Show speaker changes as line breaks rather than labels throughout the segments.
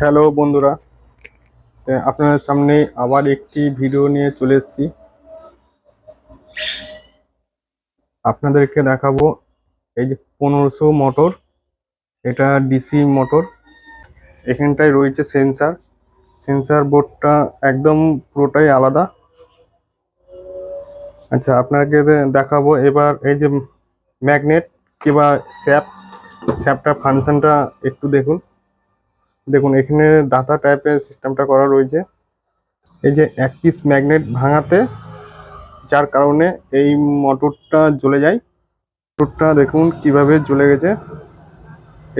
hello বন্ধুরা আপনাদের সামনে আবার একটি ভিডিও নিয়ে চলে এসেছি আপনাদেরকে দেখাবো এই যে পনেরোশো মোটর এটা ডিসি মোটর এখানটায় রয়েছে সেন্সার সেন্সার বোর্ডটা একদম পুরোটাই আলাদা আচ্ছা আপনাকে দেখাবো এবার এই যে ম্যাগনেট কিংবা স্যাপ স্যাপটা ফাংশনটা একটু দেখুন দেখুন এখানে দাতা টাইপের সিস্টেমটা করা রয়েছে এই যে এক পিস ম্যাগনেট ভাঙাতে যার কারণে এই মোটরটা জ্বলে যায় মোটরটা দেখুন কিভাবে জ্বলে গেছে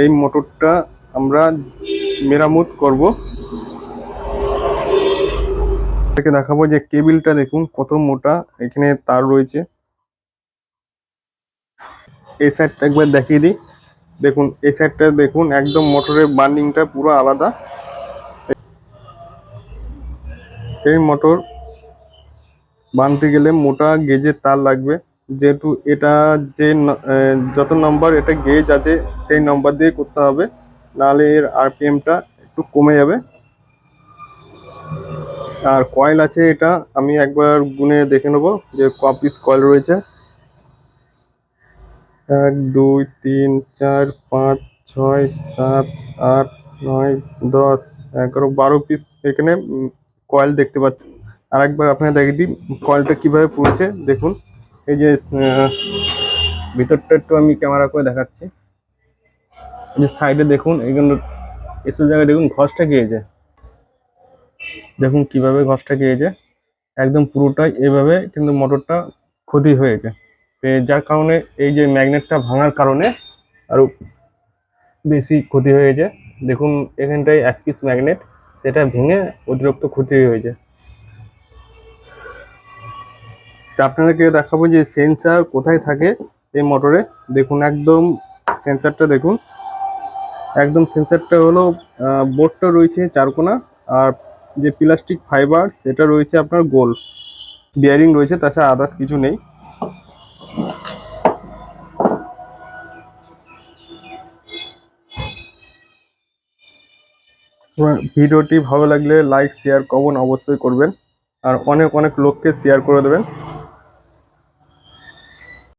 এই মোটরটা আমরা মেরামত করব থেকে দেখাবো যে কেবিলটা দেখুন কত মোটা এখানে তার রয়েছে এই সাইডটা একবার দেখিয়ে দিই দেখুন এই সাইডটা দেখুন একদম মোটরের বার্নিংটা পুরো আলাদা এই মোটর বানতে গেলে মোটা গেজের তার লাগবে যেহেতু এটা যে যত নম্বর এটা গেজ আছে সেই নম্বর দিয়ে করতে হবে নাহলে এর আরপিএমটা একটু কমে যাবে আর কয়েল আছে এটা আমি একবার গুনে দেখে নেবো যে কপিস কয়েল রয়েছে এক দুই তিন চার পাঁচ ছয় সাত আট নয় দশ এগারো বারো পিস এখানে কয়েল দেখতে পাচ্ছি আর একবার আপনাকে দেখিয়ে দিই কয়েলটা কীভাবে পড়ছে দেখুন এই যে ভিতরটা একটু আমি ক্যামেরা করে দেখাচ্ছি এই যে সাইডে দেখুন এখানে এসব জায়গায় দেখুন ঘষটা গিয়েছে দেখুন কিভাবে ঘষটা গিয়েছে একদম পুরোটাই এভাবে কিন্তু মোটরটা ক্ষতি হয়েছে যার কারণে এই যে ম্যাগনেটটা ভাঙার কারণে আরও বেশি ক্ষতি হয়েছে দেখুন এখানটায় এক পিস ম্যাগনেট সেটা ভেঙে অতিরিক্ত ক্ষতি হয়েছে আপনাদেরকে দেখাবো যে সেন্সার কোথায় থাকে এই মোটরে দেখুন একদম সেন্সারটা দেখুন একদম সেন্সারটা হলো বোর্ডটা রয়েছে চারকোনা আর যে প্লাস্টিক ফাইবার সেটা রয়েছে আপনার গোল বিয়ারিং রয়েছে তাছাড়া আদার্স কিছু নেই ভিডিওটি ভালো লাগলে লাইক শেয়ার কমেন্ট অবশ্যই করবেন আর অনেক অনেক লোককে শেয়ার করে দেবেন